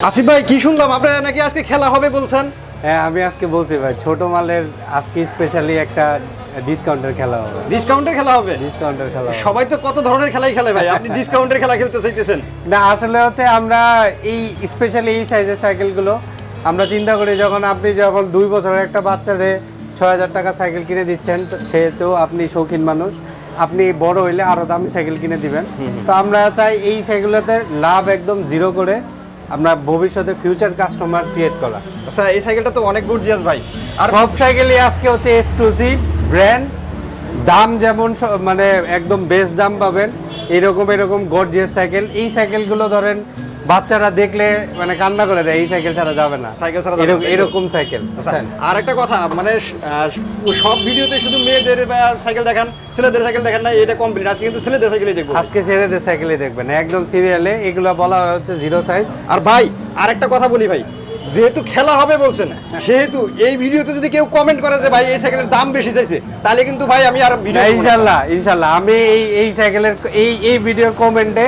আসিফ ভাই কি শুনলাম? আপনারা নাকি আজকে খেলা হবে বলছেন? হ্যাঁ আমি আজকে বলছি ভাই ছোট মালের আজকে স্পেশালি একটা ডিসকাউন্টের খেলা হবে। ডিসকাউন্টের খেলা হবে? ডিসকাউন্টের খেলা সবাই তো কত ধরনের খেলাই খেলে ভাই? আপনি ডিসকাউন্টের খেলা খেলতে চাইতেছেন। না আসলে হচ্ছে আমরা এই স্পেশালি এই সাইজের সাইকেলগুলো আমরা চিন্তা করি যখন আপনি যখন দুই বছরের একটা বাচ্চারে ছয় হাজার টাকা সাইকেল কিনে দিচ্ছেন তো সেহেতু আপনি শৌখিন মানুষ আপনি বড় হইলে আরও দামি সাইকেল কিনে দিবেন। তো আমরা চাই এই সাইকেলগুলোতে লাভ একদম জিরো করে আমরা ভবিষ্যতে ফিউচার কাস্টমার ক্রিয়েট করা। আচ্ছা এই সাইকেলটা তো অনেক গর্জিয়াস ভাই। আর সব সাইকেলই আজকে হচ্ছে এক্সক্লুসিভ ব্র্যান্ড দাম যেমন মানে একদম বেস্ট দাম পাবেন এরকম এরকম গর্জিয়াস সাইকেল এই সাইকেলগুলো ধরেন বাচ্চারা দেখলে মানে কান্না করে দেয় এই সাইকেল ছাড়া যাবে না। সাইকেল ছাড়া এরকম- সাইকেল আচ্ছা আর একটা কথা মানে সব ভিডিওতে শুধু মেয়েদের বা সাইকেল দেখান ছেলেদের সাইকেল দেখেন না এটা কমপ্লিট আজকে কিন্তু ছেলেদের সাইকেলই দেখব। আজকে ছেলেদের সাইকেলই দেখবেন একদম সিরিয়ালে এগুলো বলা হচ্ছে জিরো সাইজ আর ভাই আর একটা কথা বলি ভাই যেহেতু খেলা হবে বলছেন সেহেতু এই ভিডিওতে যদি কেউ কমেন্ট করে যে ভাই এই সাইকেলের দাম বেশি চাইছে তাহলে কিন্তু ভাই আমি আর ভিডিও। ইনশাল্লাহ ইনশাল্লাহ। আমি এই এই সাইকেলের এই এই ভিডিওর কমেন্টে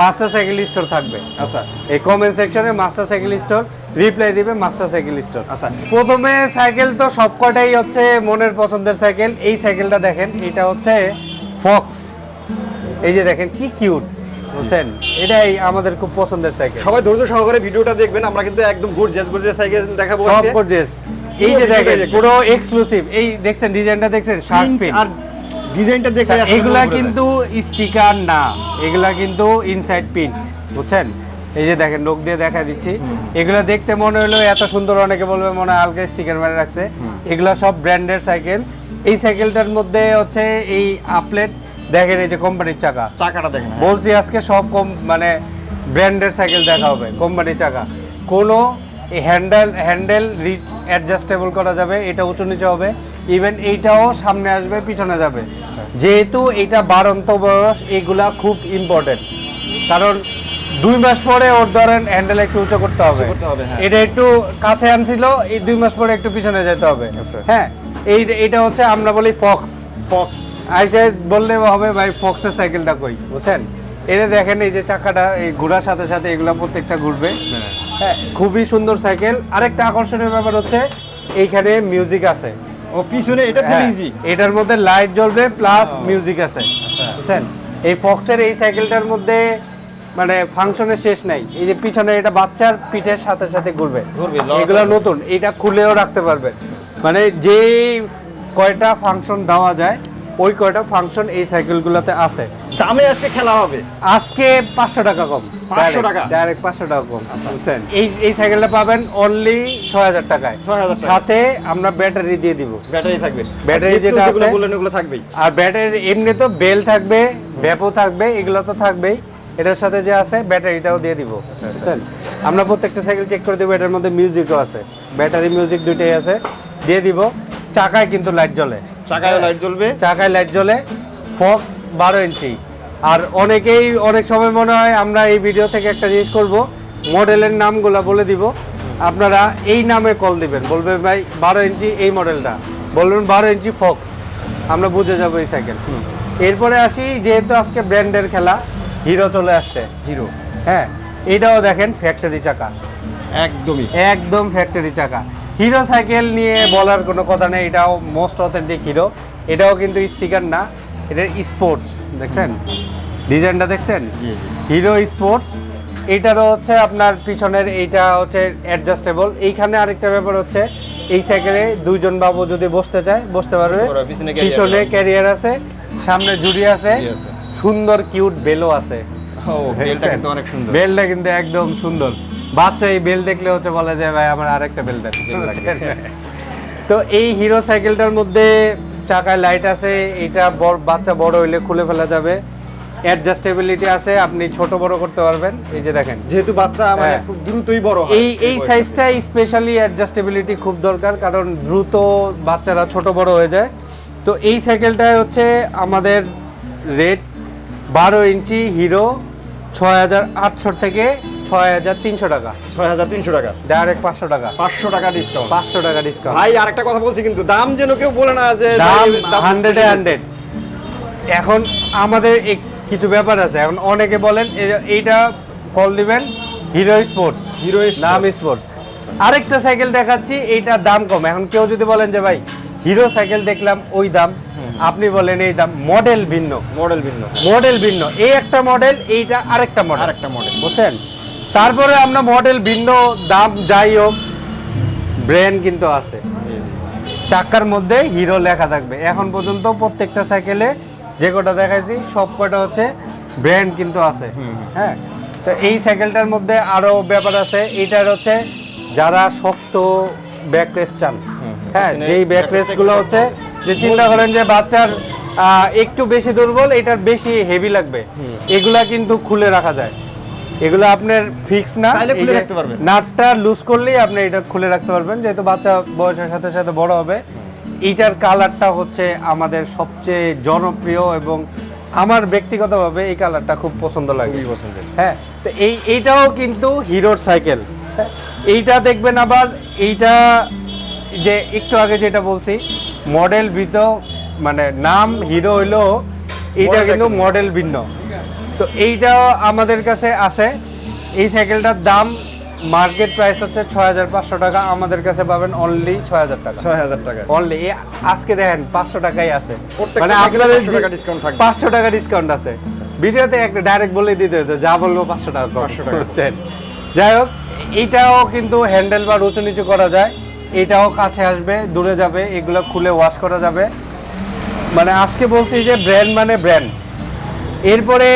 মাস্টার সাইকেল স্টোর থাকবে। আচ্ছা। এই কমেন্ট সেকশনে মাস্টার সাইকেল স্টোর রিপ্লাই দিবে মাস্টার সাইকেল স্টোর আচ্ছা। প্রথমে সাইকেল তো সবকটাই হচ্ছে মনের পছন্দের সাইকেল। এই সাইকেলটা দেখেন এটা হচ্ছে ফক্স এই যে দেখেন কি কিউট বুঝছেন? এটাই আমাদের খুব পছন্দের সাইকেল সবাই ধৈর্য সহকারে ভিডিওটা দেখবেন আমরা কিন্তু একদম গর্জিয়াস গর্জিয়াস সাইকেল দেখাবো সব গর্জিয়াস এই যে দেখেন পুরো এক্সক্লুসিভ এই দেখছেন ডিজাইনটা দেখছেন Print ফিট আর ডিজাইনটা দেখে এগুলা কিন্তু স্টিকার না। এগুলা কিন্তু ইনসাইড প্রিন্ট বুঝছেন? এই যে দেখেন লোক দিয়ে দেখা দিচ্ছি। এগুলা দেখতে মনে হলো এত সুন্দর অনেকে বলবে মনে হয় হালকা স্টিকার মেরে রাখছে। এগুলা সব ব্র্যান্ডের সাইকেল এই সাইকেলটার মধ্যে হচ্ছে এই আপলেট দেখেন এই যে কোম্পানির চাকা। চাকাটা দেখেন। বলছি আজকে সব কম মানে ব্র্যান্ডের সাইকেল দেখা হবে কোম্পানির চাকা। কোনো হ্যান্ডেল হ্যান্ডেল রিচ অ্যাডজাস্টেবল করা যাবে এটা উঁচু নিচে হবে ইভেন এইটাও সামনে আসবে পিছনে যাবে। যেহেতু এটা বারন্ত বয়স এগুলা খুব ইম্পর্টেন্ট কারণ দুই মাস পরে ওর ধরেন হ্যান্ডেল একটু উঁচু করতে হবে। হ্যাঁ। এটা একটু কাছে আনছিল এই দুই মাস পরে একটু পিছনে যেতে হবে। আচ্ছা। হ্যাঁ এই এটা হচ্ছে আমরা বলি ফক্স। বক্স আইসা বললে হবে ভাই ফক্সের সাইকেলটা কই? বুঝছেন? এটা দেখেন এই যে চাকাটা এই ঘোরার সাথে সাথে এগুলো প্রত্যেকটা ঘুরবে। হ্যাঁ। খুবই সুন্দর সাইকেল আরেকটা আকর্ষণীয় ব্যাপার হচ্ছে এইখানে মিউজিক আছে। ও পিছনে এটা খুব হ্যাঁ, ইজি এটার মধ্যে লাইট জ্বলবে প্লাস মিউজিক আছে। বুঝছেন? এই ফক্সের এই সাইকেলটার মধ্যে মানে ফাংশনের শেষ নাই। এই যে পিছনে এটা বাচ্চার পিঠের সাথে সাথে ঘুরবে। এগুলো নতুন এটা খুলেও রাখতে পারবেন। মানে যে কয়টা ফাংশন দেওয়া যায় ওই কয়টা ফাংশন এই সাইকেলগুলোতে আছে? দামে আজকে খেলা হবে। আজকে পাঁচশো টাকা কম। 500 টাকা? ডাইরেক্ট পাঁচশো টাকা কম বুঝছেন? এই এই সাইকেলটা পাবেন অনলি ছয় হাজার টাকায়। 6,000 টাকা। সাথে আমরা ব্যাটারি দিয়ে দিব। ব্যাটারি থাকবে। ব্যাটারি যেটা আছে- ওগুলো থাকবেই। আর ব্যাটারি এমনি তো বেল থাকবে ভ্যাপও থাকবে এগুলো তো থাকবেই। এটার সাথে যে আছে ব্যাটারিটাও দিয়ে দিব আচ্ছা, বুঝছেন? আমরা প্রত্যেকটা সাইকেল চেক করে দেবো এটার মধ্যে মিউজিকও আছে। ব্যাটারি মিউজিক দুইটাই আছে দিয়ে দিব। চাকায় কিন্তু লাইট জ্বলে। চাকায় লাইট জ্বলবে। চাকায় লাইট জ্বলে। ফক্স বারো ইঞ্চি। আর অনেকেই অনেক সময় মনে হয় আমরা এই ভিডিও থেকে একটা জিনিস করব। মডেলের নামগুলো বলে দিব। আপনারা এই নামে কল দিবেন। বলবেন ভাই বারো ইঞ্চি এই মডেলটা বলবেন বারো ইঞ্চি ফক্স আমরা বুঝে যাব এই সাইকেল এরপরে আসি যেহেতু আজকে ব্র্যান্ডের খেলা হিরো চলে আসছে। হিরো হ্যাঁ এটাও দেখেন ফ্যাক্টরি চাকা। একদমই। একদম ফ্যাক্টরি চাকা। হিরো সাইকেল নিয়ে বলার কোনো কথা নেই এটাও মোস্ট অথেন্টিক হিরো এটাও কিন্তু স্টিকার না এটা স্পোর্টস দেখছেন? ডিজাইনটা দেখছেন। হিরো স্পোর্টস এটারও হচ্ছে আপনার পিছনের এইটা হচ্ছে অ্যাডজাস্টেবল এইখানে আরেকটা ব্যাপার হচ্ছে এই সাইকেলে দুইজন বাবু যদি বসতে চায় বসতে পারবে। পিছনে। ক্যারিয়ার আছে। সামনে জুড়ি আছে সুন্দর কিউট বেলও আছে। বেলটা কিন্তু একদম সুন্দর। বাচ্চা এই বেল দেখলে হচ্ছে বলা যায় ভাই আমার আরেকটা বেল দেন। বুঝছেন? তো এই হিরো সাইকেলটার মধ্যে চাকায় লাইট আছে এটা বাচ্চা বড় হইলে খুলে ফেলা যাবে অ্যাডজাস্টেবিলিটি আছে আপনি ছোট বড় করতে পারবেন এই যে দেখেন যেহেতু বাচ্চা মানে হ্যাঁ। খুব দ্রুতই বড় হয় এই এই। সাইজটা স্পেশালি অ্যাডজাস্টেবিলিটি খুব দরকার কারণ দ্রুত বাচ্চারা ছোট বড় হয়ে যায় তো এই সাইকেলটা হচ্ছে আমাদের রেট বারো ইঞ্চি হিরো ছয় হাজার আটশো থেকে ছয় হাজার তিনশো টাকা। ছয় হাজার তিনশো টাকা। ডাইরেক্ট পাঁচশো টাকা। পাঁচশো টাকা ডিসকাউন্ট পাঁচশো টাকা ডিসকাউন্ট ভাই আরেকটা কথা বলছি কিন্তু দাম যেন কেউ বলে না যে দাম হান্ড্রেডে হান্ড্রেড এখন আমাদের কিছু ব্যাপার আছে। এখন অনেকে বলেন এইটা কল দিবেন হিরো স্পোর্টস হিরো নাম স্পোর্টস আরেকটা সাইকেল দেখাচ্ছি এইটার দাম কম। এখন কেউ যদি বলেন যে ভাই হিরো সাইকেল দেখলাম ওই দাম। আপনি বলেন এই দাম মডেল ভিন্ন। মডেল ভিন্ন। মডেল ভিন্ন। এই একটা মডেল এইটা আরেকটা মডেল আরেকটা মডেল বুঝছেন? তারপরে আমরা মডেল ভিন্ন দাম যাই হোক ব্র্যান্ড কিন্তু আছে। চাকার মধ্যে হিরো লেখা থাকবে। এখন পর্যন্ত প্রত্যেকটা সাইকেলে যে কটা দেখাইছি সব কটা হচ্ছে ব্র্যান্ড কিন্তু আছে। হ্যাঁ? তো এই সাইকেলটার মধ্যে আরও ব্যাপার আছে। এটার হচ্ছে যারা শক্ত ব্যাক রেস্ট চান হ্যাঁ যেই ব্যাক রেস্টগুলো হচ্ছে যে চিন্তা করেন যে বাচ্চার একটু বেশি দুর্বল এটার বেশি হেভি লাগবে। এগুলা কিন্তু খুলে রাখা যায়। এগুলো আপনার ফিক্স না। চাইলে খুলে রাখতে পারবেন। নাটটা লুজ করলেই আপনি এটা খুলে রাখতে পারবেন। যেহেতু বাচ্চা বয়সের সাথে সাথে বড় হবে এইটার কালারটা হচ্ছে আমাদের সবচেয়ে জনপ্রিয় এবং আমার ব্যক্তিগতভাবে এই কালারটা খুব পছন্দ লাগে। হ্যাঁ তো এই এইটাও কিন্তু হিরোর সাইকেল এইটা দেখবেন আবার এইটা যে একটু আগে যেটা বলছি মডেল ভিত মানে নাম হিরো হইলেও এইটা কিন্তু মডেল ভিন্ন। তো এইটাও আমাদের কাছে আছে। এই সাইকেলটার দাম মার্কেট প্রাইস হচ্ছে ছয় হাজার পাঁচশো টাকা আমাদের কাছে পাবেন অনলি ছয় হাজার টাকা। ছয় হাজার টাকা। অনলি আজকে দেখেন পাঁচশো টাকাই আছে। মানে আপনাদের 500 টাকা পাঁচশো টাকা ডিসকাউন্ট আছে। ভিডিওতে একটা ডাইরেক্ট বলে দিতে হতো যা বলব পাঁচশো টাকা 500 টাকা। যাই হোক এইটাও কিন্তু হ্যান্ডেল বা উঁচু নিচু করা যায়। এটাও কাছে আসবে দূরে যাবে এগুলো খুলে ওয়াশ করা যাবে। মানে আজকে বলছি যে ব্র্যান্ড মানে ব্র্যান্ড এরপরে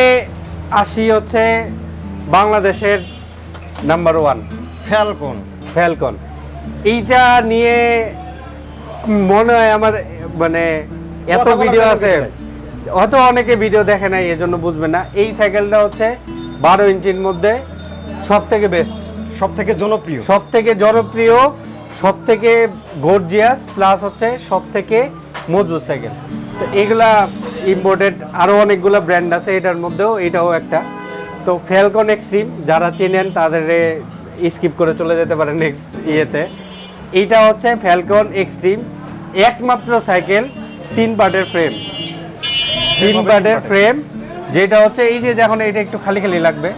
আসি হচ্ছে বাংলাদেশের নাম্বার ওয়ান ফ্যালকন। ফ্যালকন। এইটা নিয়ে মনে হয় আমার মানে এত ভিডিও আছে। হয়তো অনেকে ভিডিও দেখে নাই এজন্য বুঝবে না। এই সাইকেলটা হচ্ছে বারো ইঞ্চির মধ্যে সব থেকে বেস্ট সব থেকে জনপ্রিয়। সব থেকে জনপ্রিয় সব থেকে গর্জিয়াস প্লাস হচ্ছে সব থেকে মজবুত সাইকেল তো এগুলা ইম্পোর্টেড আরও অনেকগুলো ব্র্যান্ড আছে এটার মধ্যেও এটাও একটা। তো ফ্যালকন এক্সট্রিম যারা চেনেন তাদের স্কিপ করে চলে যেতে পারে নেক্সট ইয়েতে। এইটা হচ্ছে ফ্যালকন এক্সট্রিম একমাত্র সাইকেল তিন পার্টের ফ্রেম তিন পার্টের ফ্রেম যেটা হচ্ছে এই যে যখন এটা একটু খালি খালি লাগবে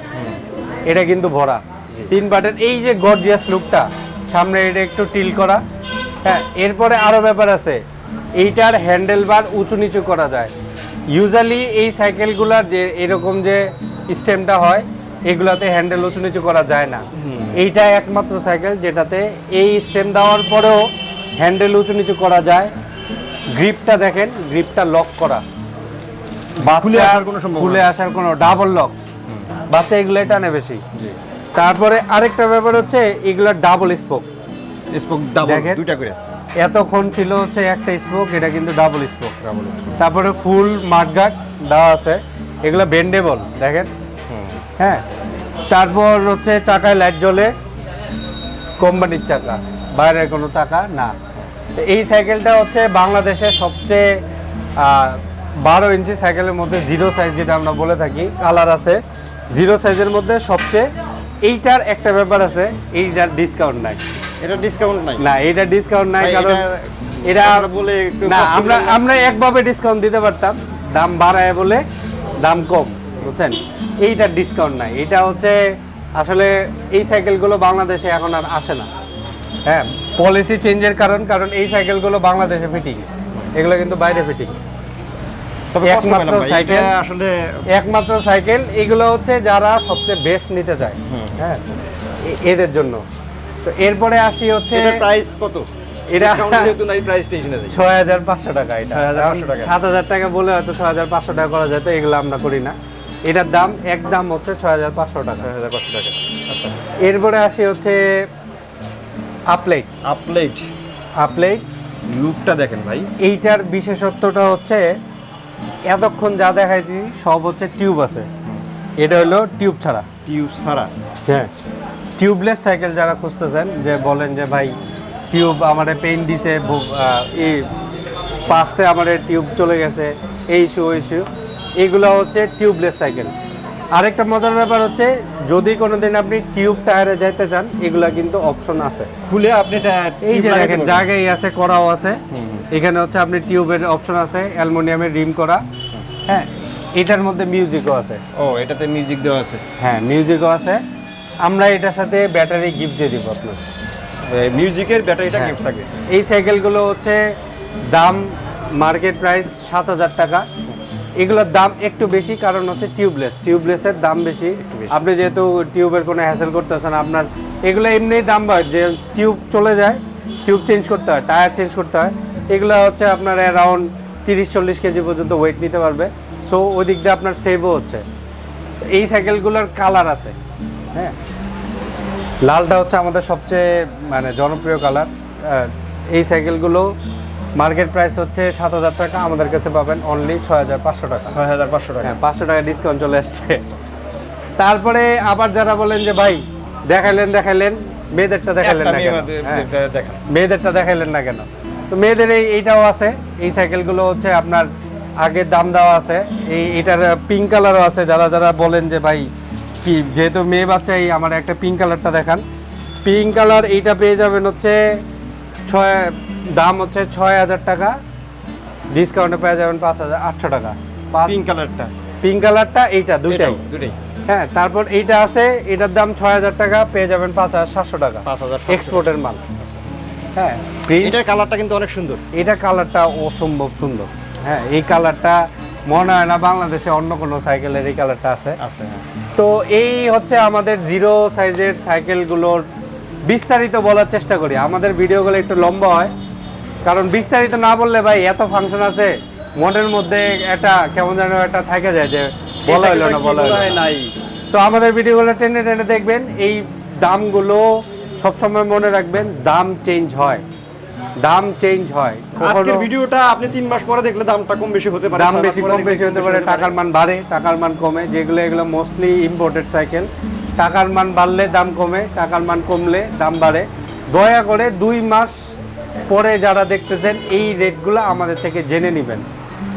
এটা কিন্তু ভরা। তিন পার্টের এই যে গর্জিয়াস লুকটা সামনে এটা একটু টিল করা। হ্যাঁ এরপরে আরও ব্যাপার আছে এইটার হ্যান্ডেল বার উঁচু নিচু করা যায়। ইউজুয়ালি এই সাইকেলগুলার যে এরকম যে স্টেমটা হয় এগুলাতে হ্যান্ডেল উঁচু নিচু করা যায় না। এইটা একমাত্র সাইকেল যেটাতে এই স্টেম দেওয়ার পরেও হ্যান্ডেল উঁচু নিচু করা যায়। গ্রিপটা দেখেন গ্রিপটা লক করা। খুলে বাচ্চা আসার কোনো সম্ভাবনা খুলে আসার কোনো ডাবল লক বাচ্চা এগুলো টানে বেশি। তারপরে আরেকটা ব্যাপার হচ্ছে এগুলো ডাবল স্পোক স্পোক ডাবল দেখেন। দুইটা করে। এতক্ষণ ছিল হচ্ছে একটা স্পোক এটা কিন্তু ডাবল স্পোক ডাবল স্পোক তারপরে ফুল মাঠগাট দেওয়া আছে এগুলো বেন্ডেবল দেখেন। হ্যাঁ তারপর হচ্ছে চাকায় লাইট জ্বলে কোম্পানির চাকা বাইরের কোনো চাকা না। তো এই সাইকেলটা হচ্ছে বাংলাদেশের সবচেয়ে বারো ইঞ্চি সাইকেলের মধ্যে জিরো সাইজ যেটা আমরা বলে থাকি কালার আছে। জিরো সাইজের মধ্যে সবচেয়ে এইটার একটা ব্যাপার আছে এইটার ডিসকাউন্ট নাই। এটা ডিসকাউন্ট নাই। না এটা ডিসকাউন্ট নাই কারণ এটা- বলে না আমরা আমরা একভাবে ডিসকাউন্ট দিতে পারতাম। দাম বাড়ায় বলে দাম কম বুঝছেন? এইটার ডিসকাউন্ট নাই। এটা হচ্ছে আসলে এই সাইকেলগুলো বাংলাদেশে এখন আর আসে না। হ্যাঁ পলিসি চেঞ্জের কারণ কারণ এই সাইকেলগুলো বাংলাদেশে ফিটিং এগুলো কিন্তু বাইরে ফিটিং তবে একমাত্র সাইকেল- আসলে একমাত্র সাইকেল এগুলো হচ্ছে যারা সবচেয়ে বেস্ট নিতে চায়। হ্যাঁ এদের জন্য। তো এরপরে আসি হচ্ছে এটা প্রাইস কত? এটা- ছয় হাজার পাঁচশো টাকা এটা। 6,500 টাকা। সাত হাজার টাকা বলে হয়তো ছয় হাজার পাঁচশো টাকা করা যায় তো এগুলো আমরা করি না। এটার দাম এক দাম হচ্ছে ছয় হাজার পাঁচশো টাকা। ছয় হাজার পাঁচশো টাকা। আচ্ছা। এরপরে আসি হচ্ছে আপলেট আপলেট আপলেট লুকটা দেখেন ভাই। এইটার বিশেষত্বটা হচ্ছে এতক্ষণ যা দেখাইছি সব হচ্ছে টিউব আছে। এটা হলো টিউব ছাড়া। টিউব ছাড়া। হ্যাঁ। টিউবলেস সাইকেল যারা খুঁজতেছেন যে বলেন যে ভাই টিউব আমাদের পেইন দিছে এই পাস্টে আমাদের টিউব চলে গেছে এই ইস্যু ওই ইস্যু এগুলো হচ্ছে টিউবলেস সাইকেল আরেকটা মজার ব্যাপার হচ্ছে যদি কোনোদিন আপনি টিউব টায়ারে যাইতে চান এগুলা কিন্তু অপশন আছে। খুলে আপনি এই যে দেখেন। জায়গায় আছে করাও আছে। এখানে হচ্ছে আপনি টিউবের অপশন আছে অ্যালুমিনিয়ামের রিম করা। হ্যাঁ এটার মধ্যে মিউজিকও আছে। ও এটাতে মিউজিক দেওয়া আছে। হ্যাঁ মিউজিকও আছে। আমরা এটার সাথে ব্যাটারি গিফট দিয়ে দিব আপনার মিউজিকের ব্যাটারিটা হ্যাঁ। গিফট থাকবে এই সাইকেলগুলো হচ্ছে দাম মার্কেট প্রাইস সাত হাজার টাকা। এগুলোর দাম একটু বেশি কারণ হচ্ছে টিউবলেস টিউবলেসের দাম বেশি। বেশি। আপনি যেহেতু টিউবের কোনো হ্যাসেল করতেছেন আপনার এগুলো এমনিই দাম বাড়ে। যে টিউব চলে যায় টিউব চেঞ্জ করতে হয় টায়ার চেঞ্জ করতে হয় এগুলো হচ্ছে আপনার অ্যারাউন্ড তিরিশ চল্লিশ কেজি পর্যন্ত ওয়েট নিতে পারবে। সো ওই দিক দিয়ে আপনার সেভও হচ্ছে। এই সাইকেলগুলোর কালার আছে। হ্যাঁ। লালটা হচ্ছে আমাদের সবচেয়ে মানে জনপ্রিয় কালার এই সাইকেলগুলো মার্কেট প্রাইস হচ্ছে সাত হাজার টাকা আমাদের কাছে পাবেন অনলি ছয় হাজার পাঁচশো টাকা। ছয় হাজার পাঁচশো টাকা। হ্যাঁ পাঁচশো টাকা ডিসকাউন্ট চলে আসছে। তারপরে আবার যারা বলেন যে ভাই দেখাইলেন দেখাইলেন মেয়েদেরটা দেখাইলেন না কেন? হ্যাঁ, মেয়েদেরটা দেখাইলেন না কেন? তো মেয়েদের এই এইটাও আছে। এই সাইকেলগুলো হচ্ছে আপনার আগে দাম দেওয়া আছে। এই এটার পিঙ্ক কালারও আছে। যারা যারা বলেন যে ভাই কি যেহেতু মেয়ে বাচ্চাই আমার একটা পিঙ্ক কালারটা দেখান। পিঙ্ক কালার এইটা পেয়ে যাবেন হচ্ছে ছয় দাম হচ্ছে ছয় হাজার টাকা। ডিসকাউন্টে পেয়ে যাবেন পাঁচ হাজার আটশো টাকা। পিঙ্ক কালারটা পিঙ্ক কালারটা এইটা দুইটাই। দুটাই হ্যাঁ তারপর এইটা আছে এটার দাম ছয় হাজার টাকা পেয়ে যাবেন পাঁচ হাজার সাতশো টাকা। পাঁচ হাজার এক্সপোর্টের মাল। হ্যাঁ এটার কালারটা কিন্তু অনেক সুন্দর। এটা কালারটা অসম্ভব সুন্দর। হ্যাঁ এই কালারটা মনে হয় না বাংলাদেশে অন্য কোনো সাইকেলের এই কালারটা আছে। আছে তো এই হচ্ছে আমাদের জিরো সাইজের সাইকেলগুলোর বিস্তারিত বলার চেষ্টা করি। আমাদের ভিডিওগুলো একটু লম্বা হয়। কারণ বিস্তারিত না বললে ভাই এত ফাংশন আছে মনের মধ্যে একটা কেমন যেন একটা থাকে যায় যে বলা হলো না বলা হলো নাই। সো আমাদের ভিডিওগুলো টেনে টেনে দেখবেন এই দামগুলো সবসময় মনে রাখবেন দাম চেঞ্জ হয়। দাম চেঞ্জ হয়। আজকের ভিডিওটা আপনি তিন মাস পরে দেখলে দামটা কম বেশি হতে পারে দাম বেশি কম বেশি হতে পারে টাকার মান বাড়ে টাকার মান কমে। যেগুলো এগুলো মোস্টলি ইম্পোর্টেড সাইকেল টাকার মান বাড়লে দাম কমে টাকার মান কমলে দাম বাড়ে। দয়া করে দুই মাস পরে যারা দেখতেছেন এই রেটগুলো আমাদের থেকে জেনে নেবেন।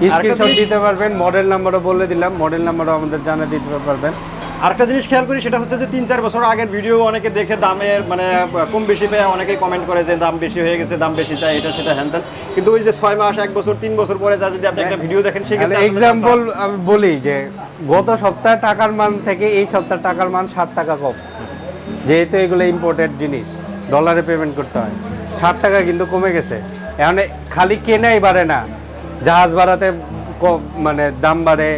স্ক্রিনশট দিতে পারবেন মডেল নাম্বারও বলে দিলাম মডেল নাম্বারও আমাদের জানা দিতে পারবেন। আরেকটা জিনিস খেয়াল করি সেটা হচ্ছে যে তিন চার বছর আগের ভিডিও অনেকে দেখে দামের মানে কম বেশি পেয়ে অনেকেই কমেন্ট করে যে দাম বেশি হয়ে গেছে দাম বেশি চাই এটা সেটা হ্যান কিন্তু ওই যে ছয় মাস এক বছর তিন বছর পরে যা যদি আপনি একটা ভিডিও দেখেন সেক্ষেত্রে আসলে এক্সাম্পল আমি বলি যে গত সপ্তাহে টাকার মান থেকে এই সপ্তাহে টাকার মান ষাট টাকা কম। যেহেতু এগুলো ইম্পোর্টেড জিনিস ডলারে পেমেন্ট করতে হয়। ষাট টাকা কিন্তু কমে গেছে। এখন খালি কেনাই বাড়ে না। জাহাজ বাড়াতে মানে দাম বাড়ে।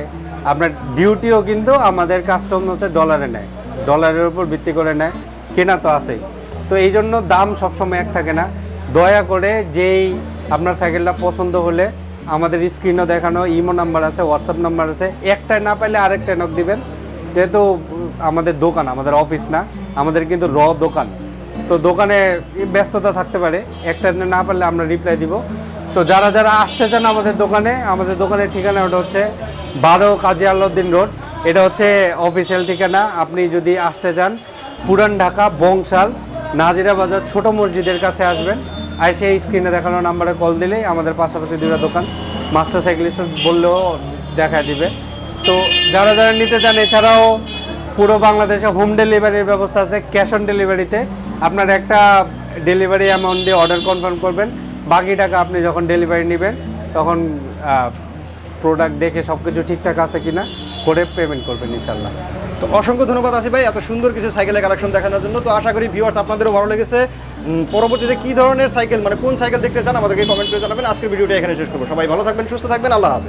আপনার ডিউটিও কিন্তু আমাদের কাস্টম হচ্ছে ডলারে নেয়। ডলারের উপর ভিত্তি করে নেয়। কেনা তো আছেই। তো এই জন্য দাম সবসময় এক থাকে না। দয়া করে যেই আপনার সাইকেলটা পছন্দ হলে আমাদের স্ক্রিনও দেখানো, ইমো নাম্বার আছে হোয়াটসঅ্যাপ নাম্বার আছে। একটায় না পাইলে আরেকটায় নক দিবেন। যেহেতু আমাদের দোকান, আমাদের অফিস না, আমাদের কিন্তু র দোকান। তো দোকানে ব্যস্ততা থাকতে পারে। একটা না পারলে আমরা রিপ্লাই দিব। তো যারা যারা আসতে চান আমাদের দোকানে, আমাদের দোকানের ঠিকানা ওটা হচ্ছে বারো কাজী আল্লাউদ্দিন রোড। এটা হচ্ছে অফিসিয়াল ঠিকানা। আপনি যদি আসতে চান, পুরান ঢাকা, বংশাল, নাজিরা বাজার, ছোট মসজিদের কাছে আসবেন। আর সেই স্ক্রিনে দেখানো নাম্বারে কল দিলেই আমাদের পাশাপাশি দুটো দোকান মাস্টার সাইকেলিস্ট বললেও দেখা দিবে। তো যারা যারা নিতে চান, এছাড়াও পুরো বাংলাদেশে হোম ডেলিভারির ব্যবস্থা আছে ক্যাশ অন ডেলিভারিতে আপনার একটা ডেলিভারি অ্যামাউন্ট দিয়ে অর্ডার কনফার্ম করবেন। বাকি টাকা আপনি যখন ডেলিভারি নেবেন, তখন প্রোডাক্ট দেখে সব কিছু ঠিকঠাক আছে কি না করে পেমেন্ট করবেন ইনশাল্লাহ তো অসংখ্য ধন্যবাদ আসি ভাই, এত সুন্দর কিছু সাইকেলের কালেকশন দেখানোর জন্য। তো আশা করি ভিউয়ার্স আপনাদেরও ভালো লেগেছে। পরবর্তীতে কী ধরনের সাইকেল মানে কোন সাইকেল দেখতে চান, আমাদেরকে কমেন্ট করে জানাবেন। আজকের ভিডিওটা এখানে শেষ করব। সবাই ভালো থাকবেন, সুস্থ থাকবেন, আল্লাহ হাফেজ।